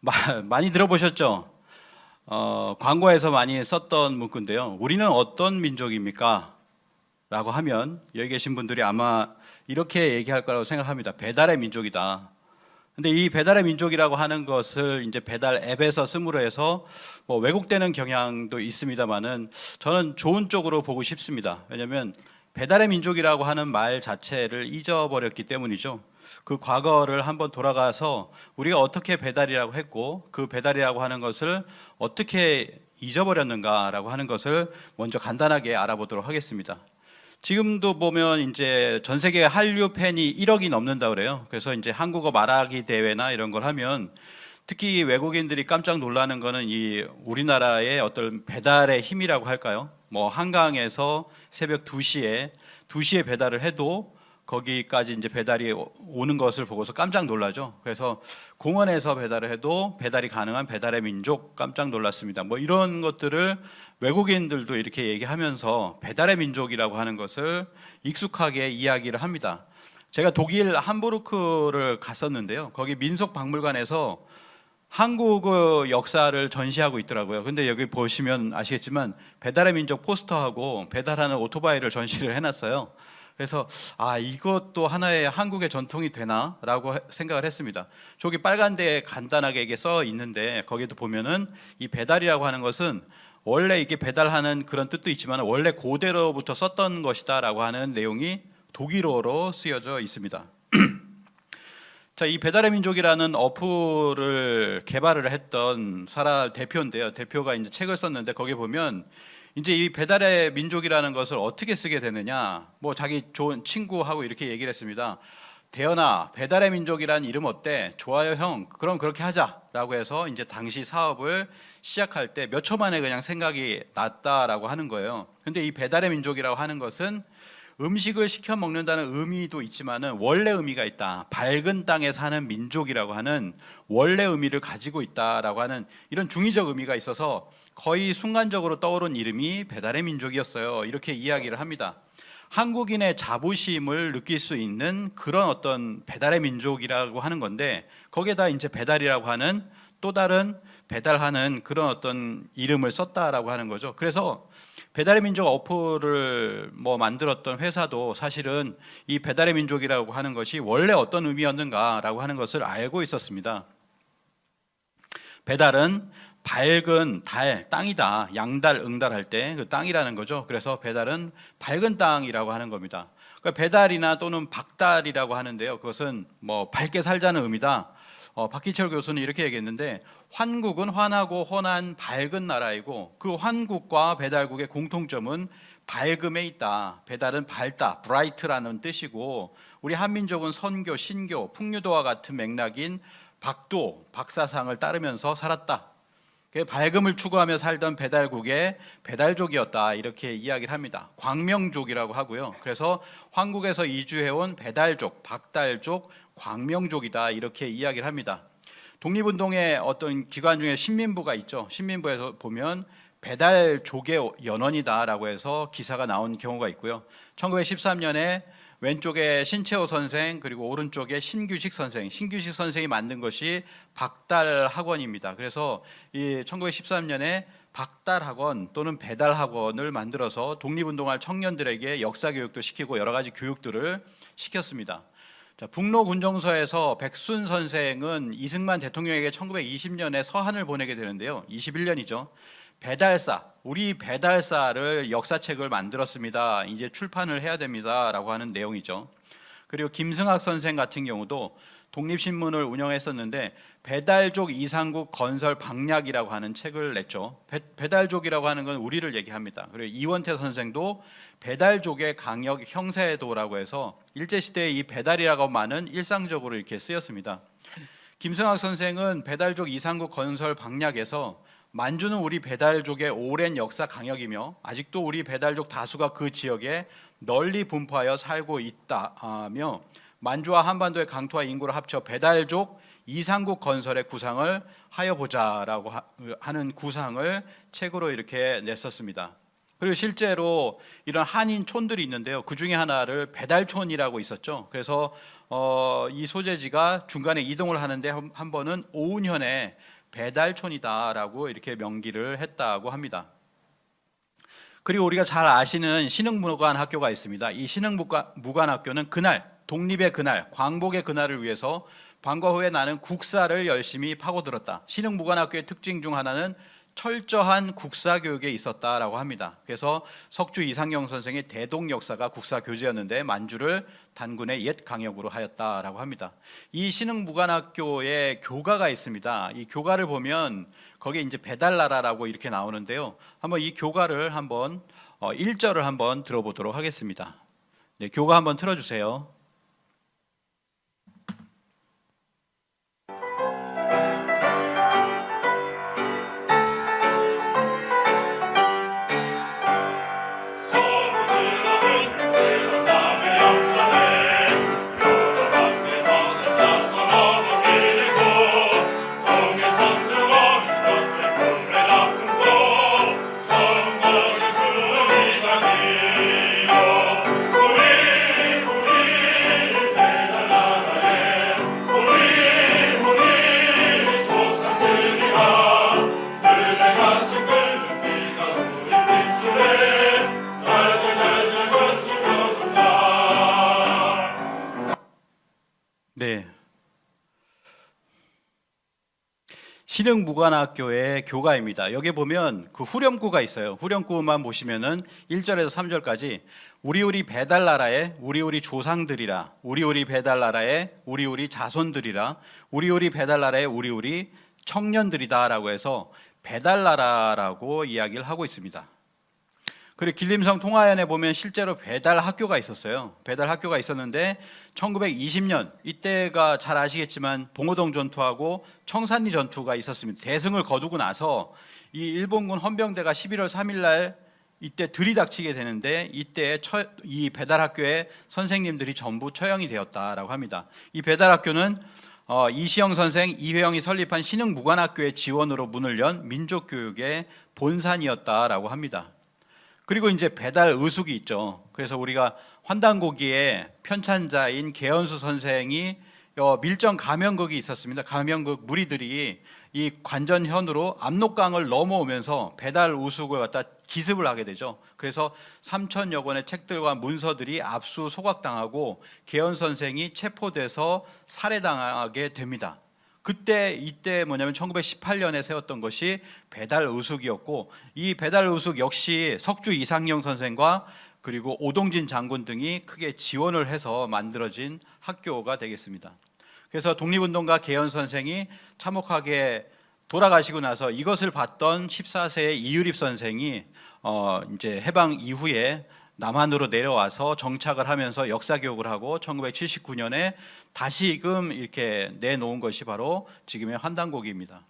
마- 많이 들어보셨죠? 어, 광고에서 많이 썼던 문구인데요. 우리는 어떤 민족입니까? 라고 하면 여기 계신 분들이 아마 이렇게 얘기할 거라고 생각합니다. 배달의 민족이다. 근데 이 배달의 민족이라고 하는 것을 이제 배달 앱에서 쓰므로 해서 뭐 왜곡되는 경향도 있습니다만은 저는 좋은 쪽으로 보고 싶습니다. 왜냐하면 배달의 민족이라고 하는 말 자체를 잊어버렸기 때문이죠. 그 과거를 한번 돌아가서 우리가 어떻게 배달이라고 했고 그 배달이라고 하는 것을 어떻게 잊어버렸는가라고 하는 것을 먼저 간단하게 알아보도록 하겠습니다. 지금도 보면 이제 전 세계 한류 팬이 1억이 넘는다 그래요. 그래서 이제 한국어 말하기 대회나 이런 걸 하면 특히 외국인들이 깜짝 놀라는 거는 이 우리나라의 어떤 배달의 힘이라고 할까요? 뭐 한강에서 새벽 2시에 2시에 배달을 해도 거기까지 이제 배달이 오- 오는 것을 보고서 깜짝 놀라죠. 그래서 공원에서 배달을 해도 배달이 가능한 배달의 민족 깜짝 놀랐습니다. 뭐 이런 것들을 외국인들도 이렇게 얘기하면서 배달의 민족이라고 하는 것을 익숙하게 이야기를 합니다. 제가 독일 함부르크를 갔었는데요. 거기 민속 박물관에서 한국의 역사를 전시하고 있더라고요. 근데 여기 보시면 아시겠지만 배달의 민족 포스터하고 배달하는 오토바이를 전시를 해놨어요. 그래서 아 이것도 하나의 한국의 전통이 되나라고 해- 생각을 했습니다. 저기 빨간 데에 간단하게 이게 써 있는데 거기도 보면은 이 배달이라고 하는 것은 원래 이게 배달하는 그런 뜻도 있지만 원래 고대로부터 썼던 것이다라고 하는 내용이 독일어로 쓰여져 있습니다. 자, 이 배달의 민족이라는 어플을 개발을 했던 사람 대표인데요. 대표가 이제 책을 썼는데 거기 보면 이제 이 배달의 민족이라는 것을 어떻게 쓰게 되느냐, 뭐 자기 좋은 친구하고 이렇게 얘기를 했습니다. 대현아, 배달의 민족이란 이름 어때? 좋아요, 형. 그럼 그렇게 하자라고 해서 이제 당시 사업을 시작할 때 몇 초 만에 그냥 생각이 났다라고 하는 거예요. 근데 이 배달의 민족이라고 하는 것은 음식을 시켜 먹는다는 의미도 있지만은 원래 의미가 있다. 밝은 땅에 사는 민족이라고 하는 원래 의미를 가지고 있다라고 하는 이런 중의적 의미가 있어서 거의 순간적으로 떠오른 이름이 배달의 민족이었어요. 이렇게 이야기를 합니다. 한국인의 자부심을 느낄 수 있는 그런 어떤 배달의 민족이라고 하는 건데 거기에다 이제 배달이라고 하는 또 다른 배달하는 그런 어떤 이름을 썼다라고 하는 거죠. 그래서 배달의 민족 어플을 뭐 만들었던 회사도 사실은 이 배달의 민족이라고 하는 것이 원래 어떤 의미였는가라고 하는 것을 알고 있었습니다. 배달은 밝은 달, 땅이다. 양달, 응달 할 때 그 땅이라는 거죠. 그래서 배달은 밝은 땅이라고 하는 겁니다. 그러니까 배달이나 또는 박달이라고 하는데요. 그것은 뭐 밝게 살자는 의미다. 어, 박기철 교수는 이렇게 얘기했는데 환국은 환하고 혼한 밝은 나라이고 그 환국과 배달국의 공통점은 밝음에 있다. 배달은 밝다, bright라는 뜻이고 우리 한민족은 선교, 신교, 풍류도와 같은 맥락인 박도, 박사상을 따르면서 살았다. 그 밝음을 추구하며 살던 배달국의 배달족이었다 이렇게 이야기를 합니다. 광명족이라고 하고요. 그래서 황국에서 이주해온 배달족, 박달족, 광명족이다 이렇게 이야기를 합니다. 독립운동의 어떤 기관 중에 신민부가 있죠. 신민부에서 보면 배달족의 연원이다라고 해서 기사가 나온 경우가 있고요. 1913년에 왼쪽에 신채호 선생 그리고 오른쪽에 신규식 선생, 신규식 선생이 만든 것이 박달 학원입니다. 그래서 이 1913년에 박달 학원 또는 배달 학원을 만들어서 독립운동할 청년들에게 역사 교육도 시키고 여러 가지 교육들을 시켰습니다. 자, 북로 군정서에서 백순 선생은 이승만 대통령에게 1920년에 서한을 보내게 되는데요. 21년이죠. 배달사, 우리 배달사를 역사책을 만들었습니다. 이제 출판을 해야 됩니다라고 하는 내용이죠. 그리고 김승학 선생 같은 경우도 독립신문을 운영했었는데 배달족 이상국 건설 방략이라고 하는 책을 냈죠. 배, 달족이라고 하는 건 우리를 얘기합니다. 그리고 이원태 선생도 배달족의 강역 형세도라고 해서 일제 시대에 이 배달이라고 많은 일상적으로 이렇게 쓰였습니다. 김승학 선생은 배달족 이상국 건설 방략에서 만주는 우리 배달족의 오랜 역사 강역이며 아직도 우리 배달족 다수가 그 지역에 널리 분포하여 살고 있다며 만주와 한반도의 강토와 인구를 합쳐 배달족 이상국 건설의 구상을 하여 보자라고 하- 하는 구상을 책으로 이렇게 냈었습니다. 그리고 실제로 이런 한인 촌들이 있는데요. 그 중에 하나를 배달촌이라고 있었죠. 그래서 어, 이 소재지가 중간에 이동을 하는데 한, 한 번은 오운현의 배달촌이다라고 이렇게 명기를 했다고 합니다. 그리고 우리가 잘 아시는 신흥무관 학교가 있습니다. 이 신흥무관 학교는 그날 독립의 그날, 광복의 그날을 위해서 방과 후에 나는 국사를 열심히 파고들었다. 신흥무관 학교의 특징 중 하나는 철저한 국사 교육에 있었다라고 합니다. 그래서 석주 이상영 선생의 대동 역사가 국사 교재였는데 만주를 단군의 옛 강역으로 하였다라고 합니다. 이 신흥 무관학교에 교가가 있습니다. 이 교가를 보면 거기에 이제 배달나라라고 이렇게 나오는데요. 한번 이 교가를 한번 어, 1절을 한번 들어보도록 하겠습니다. 네, 교가 한번 틀어 주세요. 네. 신흥무관학교의 교가입니다. 여기 보면 그 후렴구가 있어요. 후렴구만 보시면은 1절에서 3절까지 우리 우리 배달나라의 우리 우리 조상들이라 우리 우리 배달나라의 우리 우리 자손들이라 우리 우리 배달나라의 우리 우리 청년들이다라고 해서 배달나라라고 이야기를 하고 있습니다. 그리고 길림성 통화연에 보면 실제로 배달 학교가 있었어요. 배달 학교가 있었는데 1920년 이때가 잘 아시겠지만 봉오동 전투하고 청산리 전투가 있었습니다. 대승을 거두고 나서 이 일본군 헌병대가 11월 3일 날 이때 들이닥치게 되는데 이때 처, 이 배달 학교의 선생님들이 전부 처형이 되었다라고 합니다. 이 배달 학교는 어, 이시영 선생, 이회영이 설립한 신흥무관학교의 지원으로 문을 연 민족교육의 본산이었다라고 합니다. 그리고 이제 배달 의숙이 있죠. 그래서 우리가 환단고기에 편찬자인 개연수 선생이 어, 밀정 가면극이 있었습니다. 가면극 무리들이 이 관전현으로 압록강을 넘어오면서 배달 우숙을 갖다 기습을 하게 되죠. 그래서 3천여 권의 책들과 문서들이 압수 소각당하고 개연 선생이 체포돼서 살해당하게 됩니다. 그때 이때 뭐냐면 1918년에 세웠던 것이 배달 의숙이었고 이 배달 의숙 역시 석주 이상영 선생과 그리고 오동진 장군 등이 크게 지원을 해서 만들어진 학교가 되겠습니다. 그래서 독립운동가 개연 선생이 참혹하게 돌아가시고 나서 이것을 봤던 14세의 이유립 선생이 어 이제 해방 이후에 남한으로 내려와서 정착을 하면서 역사 교육을 하고 1979년에 다시금 이렇게 내놓은 것이 바로 지금의 환단곡입니다.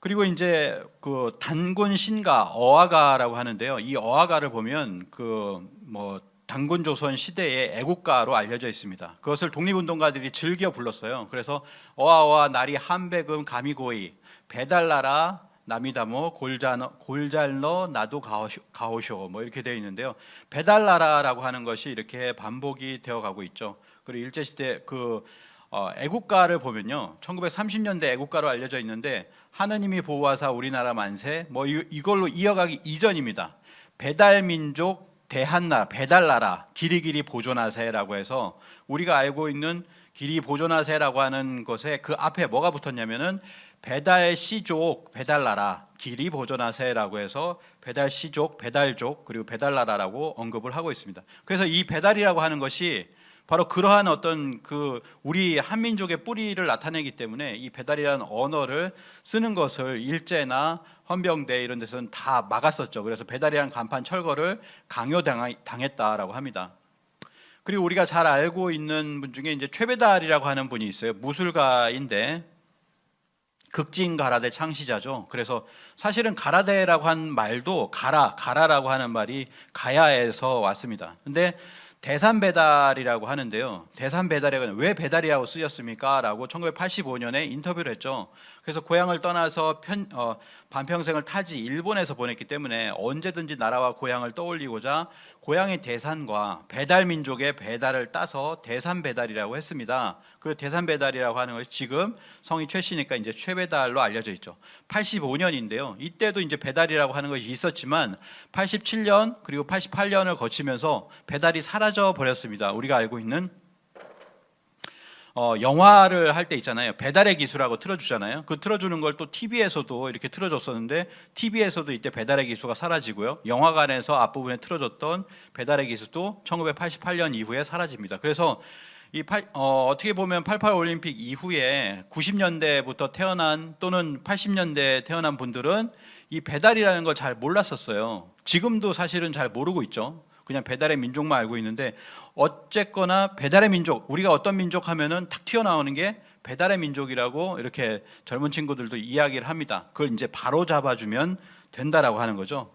그리고 이제 그 단군 신가 어화가라고 하는데요. 이 어화가를 보면 그 뭐 단군 조선 시대의 애국가로 알려져 있습니다. 그것을 독립운동가들이 즐겨 불렀어요. 그래서 어화와 나리 한백음 가미고이 배달나라 남이다모 골자너 골잘너 나도 가오쇼, 가오쇼 뭐 이렇게 되어 있는데요. 배달나라라고 하는 것이 이렇게 반복이 되어 가고 있죠. 그리고 일제 시대 그 어, 애국가를 보면요. 1930년대 애국가로 알려져 있는데 하느님이 보호하사 우리나라 만세 뭐 이, 이걸로 이어가기 이전입니다. 배달민족 대한나라 배달나라 길이 길이 보존하세라고 해서 우리가 알고 있는 길이 보존하세라고 하는 것에 그 앞에 뭐가 붙었냐면은 배달 시족 배달나라 길이 보존하세라고 해서 배달 시족 배달족 그리고 배달나라라고 언급을 하고 있습니다. 그래서 이 배달이라고 하는 것이 바로 그러한 어떤 그 우리 한민족의 뿌리를 나타내기 때문에 이 배달이라는 언어를 쓰는 것을 일제나 헌병대 이런 데서는 다 막았었죠. 그래서 배달이라는 간판 철거를 강요당했다라고 합니다. 그리고 우리가 잘 알고 있는 분 중에 이제 최배달이라고 하는 분이 있어요. 무술가인데 극진 가라데 창시자죠. 그래서 사실은 가라데라고 한 말도 가라 가라라고 하는 말이 가야에서 왔습니다. 근데 대산 배달이라고 하는데요. 대산 배달이라고 왜 배달이라고 쓰였습니까?라고 1985년에 인터뷰를 했죠. 그래서 고향을 떠나서 편, 어, 반평생을 타지 일본에서 보냈기 때문에 언제든지 나라와 고향을 떠올리고자 고향의 대산과 배달 민족의 배달을 따서 대산 배달이라고 했습니다. 그 대산 배달이라고 하는 것이 지금 성이 최 씨니까 이제 최배달로 알려져 있죠. 85년인데요. 이때도 이제 배달이라고 하는 것이 있었지만 87년 그리고 88년을 거치면서 배달이 사라져 버렸습니다. 우리가 알고 있는 어, 영화를 할 때 있잖아요. 배달의 기수라고 틀어주잖아요. 그 틀어주는 걸 또 TV에서도 이렇게 틀어줬었는데 TV에서도 이때 배달의 기수가 사라지고요. 영화관에서 앞부분에 틀어줬던 배달의 기수도 1988년 이후에 사라집니다. 그래서 이 팔- 어, 어떻게 보면 88 올림픽 이후에 90년대부터 태어난 또는 80년대 태어난 분들은 이 배달이라는 걸 잘 몰랐었어요. 지금도 사실은 잘 모르고 있죠. 그냥 배달의 민족만 알고 있는데 어쨌거나 배달의 민족 우리가 어떤 민족 하면은 탁 튀어나오는 게 배달의 민족이라고 이렇게 젊은 친구들도 이야기를 합니다. 그걸 이제 바로 잡아주면 된다라고 하는 거죠.